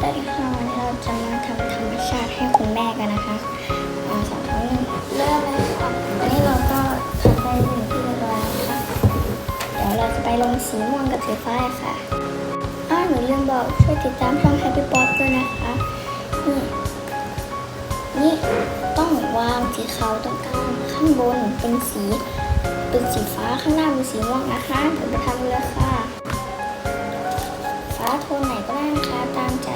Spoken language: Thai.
ได้ค่ะวันนี้เราจะมาทำธรรมชาติให้คุณแม่กันนะคะอ่าสองทั้งหนึ่งเริ่มเลยค่ะอันนี้เราก็ทำได้หนึ่งที่เรียบร้อยแล้วนะคะเดี๋ยวเราจะไปลงสีม่วงกับสีฟ้าค่ะอ้าวหนูลืมบอกช่วยติดตามช่อง Happy Pop ด้วยนะคะนี่นี่ต้องวางสีขาวตรงกลางข้างบนเป็นสีเป็นสีฟ้าข้างล่างเป็นสีม่วงนะคะเดี๋ยวไปทำเลยค่ะฟ้าโทนไหนก็ได้นะคะตามใจ